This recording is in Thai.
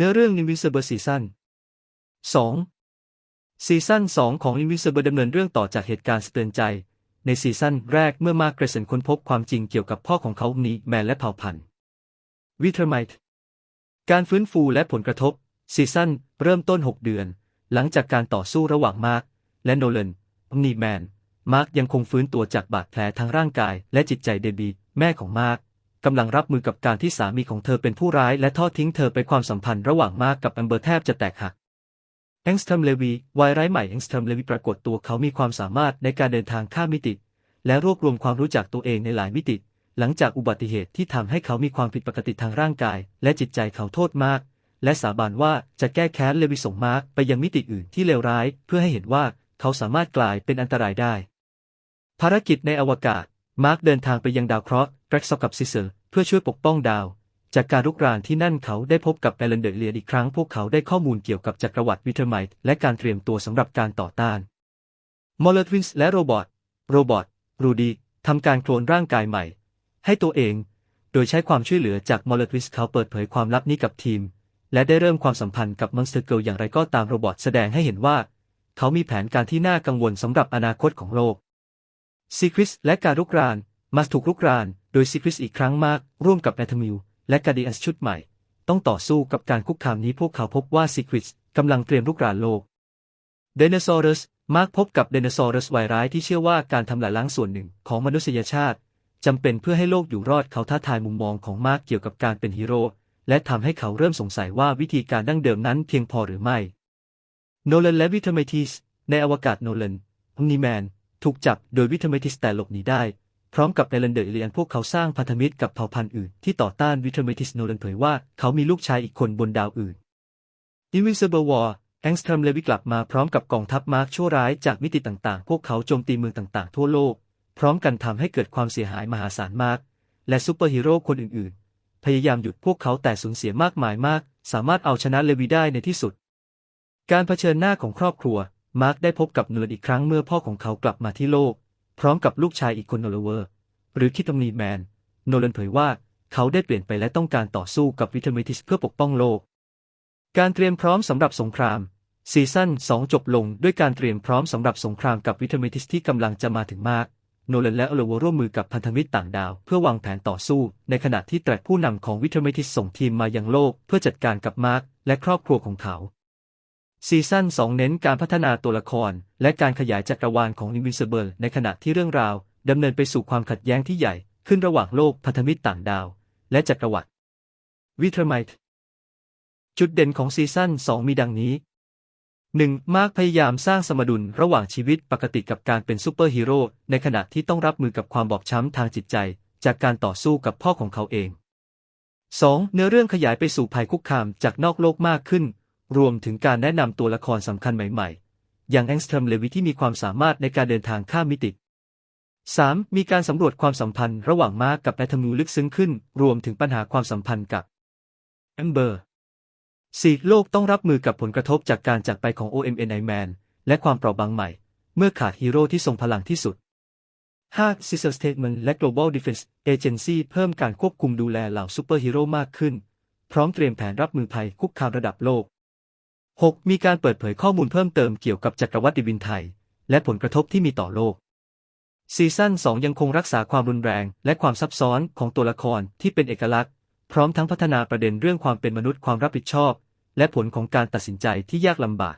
เนื้อเรื่อง Invisible Season 2 ซีซั่น2 ของ Invisible ดำเนินเรื่องต่อจากเหตุการณ์สะเตือนใจ ในซีซั่นแรกเมื่อมาร์กเกรเซนค้นพบความจริงเกี่ยวกับพ่อของเขานีแมนและเผ่าพันธุ์วิเทอร์ไมท์การฟื้นฟูและผลกระทบ ซีซั่นเริ่มต้น 6 เดือน หลังจากการต่อสู้ระหว่างมาร์กและโนเลนนีแมน มาร์กยังคงฟื้นตัวจากบาดแผลทางร่างกายและจิตใจเดบีแม่ของมาร์ก กำลังรับมือกับการที่สามีของเธอเป็นผู้ร้ายและทอดทิ้งเธอไปความสัมพันธ์ระหว่างมากกับแอมเบอร์แทบจะแตกหักแองสเทมเลวีวายร้ายใหม่แองสเทมเลวีปรากฏตัวเขามีความสามารถในการเดินทางข้ามมิติ และรวบรวมความรู้จักตัวเองในหลายมิติ หลังจากอุบัติเหตุที่ทำให้เขามีความผิดปกติทางร่างกาย และจิตใจเขาโทษมาก และสาบานว่าจะแก้แค้นเลวีส่งมาร์กไปยังมิติอื่นที่เลวร้าย เพื่อให้เห็นว่าเขาสามารถกลายเป็นอันตรายได้ ภารกิจในอวกาศมาร์กเดินทางไปยังดาวเคราะห์ แบร็กซอกกับซิเซอร์เพื่อช่วยปกป้องดาว จากการรุกรานที่นั่นเขาได้พบกับแอลันเดอร์เลียอีกครั้งพวกเขาได้ข้อมูลเกี่ยวกับจักรวรรดิวิเทอร์ไมต์และการเตรียมตัวสำหรับการต่อต้านมอลเลทวินส์และโรบอทโรบอทรูดีทำการโคลนร่างกายใหม่ ให้ตัวเอง โดยใช้ความช่วยเหลือจากมอลเลทวินส์เขาเปิดเผยความลับนี้กับทีม และได้เริ่มความสัมพันธ์กับมอนสเตอร์เกิลอย่างไรก็ตามโรบอทแสดงให้เห็นว่า เขามีแผนการที่น่ากังวลสำหรับอนาคตของโลกซีคริสและการรุกรานมาถูกรุกรานโดยซีคริสอีกครั้งมากร่วมกับแอทมิลและกาเดียนชุดใหม่ ต้องต่อสู้กับการคุกคามนี้พวกเขาพบว่าซีคริสกำลังเตรียมรุกรานโลกเดนซอรัสมาร์กพบกับเดนซอรัสวายร้ายที่เชื่อว่าการทำลายล้างส่วนหนึ่งของมนุษยชาติจำเป็นเพื่อให้โลกอยู่รอดเขาท้าทายมุมมองของมาร์กเกี่ยวกับการเป็นฮีโร่และทำให้เขาเริ่มสงสัยว่าวิธีการดั้งเดิมนั้นเพียงพอหรือไม่โนเลนและวิทเมทิสในอวกาศโนเลนนีแมน ถูกจับโดยวิทเมทิสแต่หลบหนีได้ พร้อมกับในลันเดอร์เลียนพวกเขาสร้างพันธมิตรกับเผ่าพันธุ์อื่นที่ต่อต้านวิทเมทิสโนเลนเผยว่าเขามีลูกชายอีกคนบนดาวอื่น Invisible War แองสเทรมเลวิกลับมาพร้อมกับกองทัพมาร์กชั่วร้ายจากมิติต่างๆ พวกเขาโจมตีเมืองต่างๆ ทั่วโลก พร้อมกันทำให้เกิดความเสียหายมหาศาลมาก และซูเปอร์ฮีโร่คนอื่นๆ พยายามหยุดพวกเขาแต่สูญเสียมากมายมาก สามารถเอาชนะเลวีได้ในที่สุด การเผชิญหน้าของครอบครัว มาร์กได้พบกับเนิร์ดอีกครั้งเมื่อพ่อของเขากลับมาที่โลก พร้อมกับลูกชายอีกคนโนลเวอร์ หรือคิตอมีแมน โนเลนเผยว่าเขาได้เปลี่ยนไปและต้องการต่อสู้กับวิทเมทิสเพื่อปกป้องโลก การเตรียมพร้อมสำหรับสงคราม ซีซั่น 2 จบลงด้วยการเตรียมพร้อมสำหรับสงครามกับวิทเมทิสที่กำลังจะมาถึงมาก โนเลนและโอเลวร่วมมือกับพันธมิตรต่างดาว เพื่อวางแผนต่อสู้ ในขณะที่แตรผู้นำของวิทเมทิสส่งทีมมายังโลก เพื่อจัดการกับมาร์กและครอบครัวของเขา ซีซั่น2 เน้นการพัฒนาตัวละคร และการขยายจักรวาลของ Invincible ในขณะที่เรื่องราวดำเนินไปสู่ความขัดแย้งที่ใหญ่ ขึ้นระหว่างโลกพันธมิตรต่างดาว และจักรวรรดิวิเทอร์ไมต์จุดเด่นของซีซั่น2 มีดังนี้ 1. มาร์กพยายามสร้างสมดุลระหว่างชีวิตปกติกับการเป็นซูเปอร์ฮีโร่ในขณะที่ต้องรับมือกับความบอบช้ำทางจิตใจ จากการต่อสู้กับพ่อของเขาเอง 2. เนื้อเรื่องขยายไปสู่ภัยคุกคามจากนอกโลกมากขึ้น รวมถึงการแนะนำตัวละครสำคัญใหม่ๆ อย่างแองสเทรมเลวิที่มีความสามารถในการเดินทางข้ามมิติ 3. มีการสำรวจความสัมพันธ์ระหว่างมาร์กกับแอทมิลลึกซึ้งขึ้น รวมถึงปัญหาความสัมพันธ์กับแอมเบอร์สี่โลกต้องรับมือกับผลกระทบจากการจากไปของ OMNI Man และความเปราะบางใหม่ เมื่อขาดฮีโร่ที่ทรงพลังที่สุด 5. Sister Statement และ Global Defense Agency เพิ่มการควบคุมดูแลเหล่าซูเปอร์ฮีโร่มากขึ้น พร้อมเตรียมแผนรับมือภัยคุกคามระดับโลก 6. มีการเปิดเผยข้อมูลเพิ่มเติมเกี่ยวกับจักรวรรดิบินไทย และผลกระทบที่มีต่อโลก ซีซั่น 2 ยังคงรักษาความรุนแรง และความซับซ้อนของตัวละครที่เป็นเอกลักษณ์ พร้อมทั้งพัฒนาประเด็นเรื่องความเป็นมนุษย์ความรับผิดชอบ และผลของการตัดสินใจที่ยากลำบาก